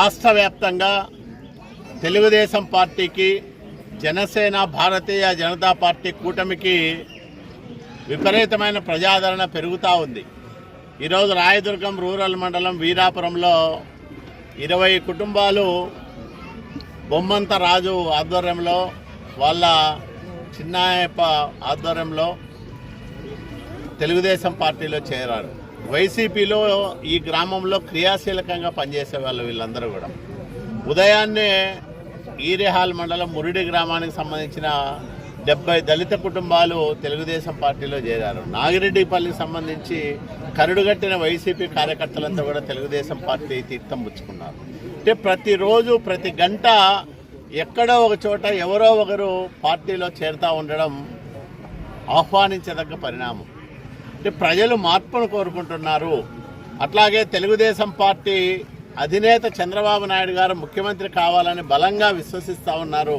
రాష్ట్రవ్యాప్తంగా తెలుగుదేశం పార్టీకి జనసేన భారతీయ జనతా పార్టీ కూటమికి విపరీతమైన ప్రజాదరణ పెరుగుతూ ఉంది. ఈరోజు రాయదుర్గం రూరల్ మండలం వీరాపురంలో ఇరవై కుటుంబాలు బొమ్మంత రాజు ఆధ్వర్యంలో వాళ్ళ చిన్నాయప్ప ఆధ్వర్యంలో తెలుగుదేశం పార్టీలో చేరారు. వైసీపీలో ఈ గ్రామంలో క్రియాశీలకంగా పనిచేసే వాళ్ళు వీళ్ళందరూ కూడా. ఉదయాన్నే ఈరేహాల్ మండలం మురిడి గ్రామానికి సంబంధించిన డెబ్బై దళిత కుటుంబాలు తెలుగుదేశం పార్టీలో చేరారు. నాగిరెడ్డిపల్లికి సంబంధించి కరుడుగట్టిన వైసీపీ కార్యకర్తలంతా కూడా తెలుగుదేశం పార్టీ తీర్థం పుచ్చుకున్నారు. అంటే ప్రతిరోజు ప్రతి గంట ఎక్కడో ఒక చోట ఎవరో ఒకరు పార్టీలో చేరుతూ ఉండడం ఆహ్వానించదగ్గ పరిణామం. అంటే ప్రజలు మార్పును కోరుకుంటున్నారు. అట్లాగే తెలుగుదేశం పార్టీ అధినేత చంద్రబాబు నాయుడు గారు ముఖ్యమంత్రి కావాలని బలంగా విశ్వసిస్తూ ఉన్నారు.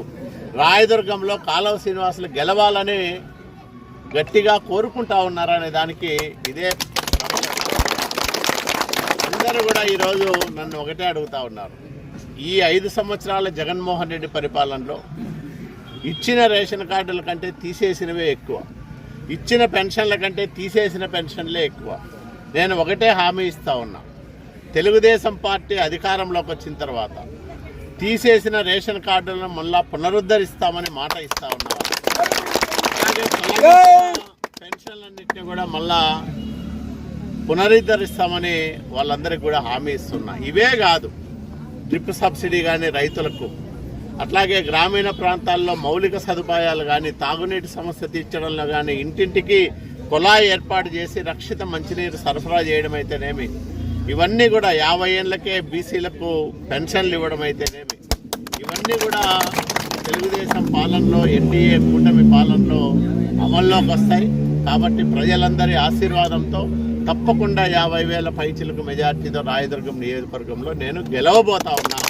రాయదుర్గంలో కాలువ శ్రీనివాసులు గెలవాలని గట్టిగా కోరుకుంటా ఉన్నారనే దానికి ఇదే అందరూ కూడా ఈరోజు నన్ను ఒకటే అడుగుతా ఉన్నారు. ఈ ఐదు సంవత్సరాల జగన్మోహన్ రెడ్డి పరిపాలనలో ఇచ్చిన రేషన్ కార్డుల కంటే తీసేసినవే ఎక్కువ. ఇచ్చిన పెన్షన్ల కంటే తీసేసిన పెన్షన్లే ఎక్కువ. నేను ఒకటే హామీ ఇస్తా ఉన్నా. తెలుగుదేశం పార్టీ అధికారంలోకి వచ్చిన తర్వాత తీసేసిన రేషన్ కార్డులను మళ్ళా పునరుద్ధరిస్తామని మాట ఇస్తా ఉన్నా. పెన్షన్లన్నింటినీ కూడా మళ్ళా పునరుద్ధరిస్తామని వాళ్ళందరికీ కూడా హామీ ఇస్తున్నా. ఇవే కాదు డ్రిప్ సబ్సిడీ కానీ రైతులకు అట్లాగే గ్రామీణ ప్రాంతాల్లో మౌలిక సదుపాయాలు కానీ తాగునీటి సమస్య తీర్చడంలో కానీ ఇంటింటికి కుళాయి ఏర్పాటు చేసి రక్షిత మంచినీరు సరఫరా చేయడం అయితేనేమి ఇవన్నీ కూడా యాభై ఏళ్ళకే బీసీలకు పెన్షన్లు ఇవ్వడం అయితేనేమి ఇవన్నీ కూడా తెలుగుదేశం పాలనలో ఎన్డీఏ కూటమి పాలనలో అమల్లోకి వస్తాయి. కాబట్టి ప్రజలందరి ఆశీర్వాదంతో తప్పకుండా యాభై వేల పైచిలకు మెజార్టీతో రాయదుర్గం నియోజకవర్గంలో నేను గెలవబోతా ఉన్నాను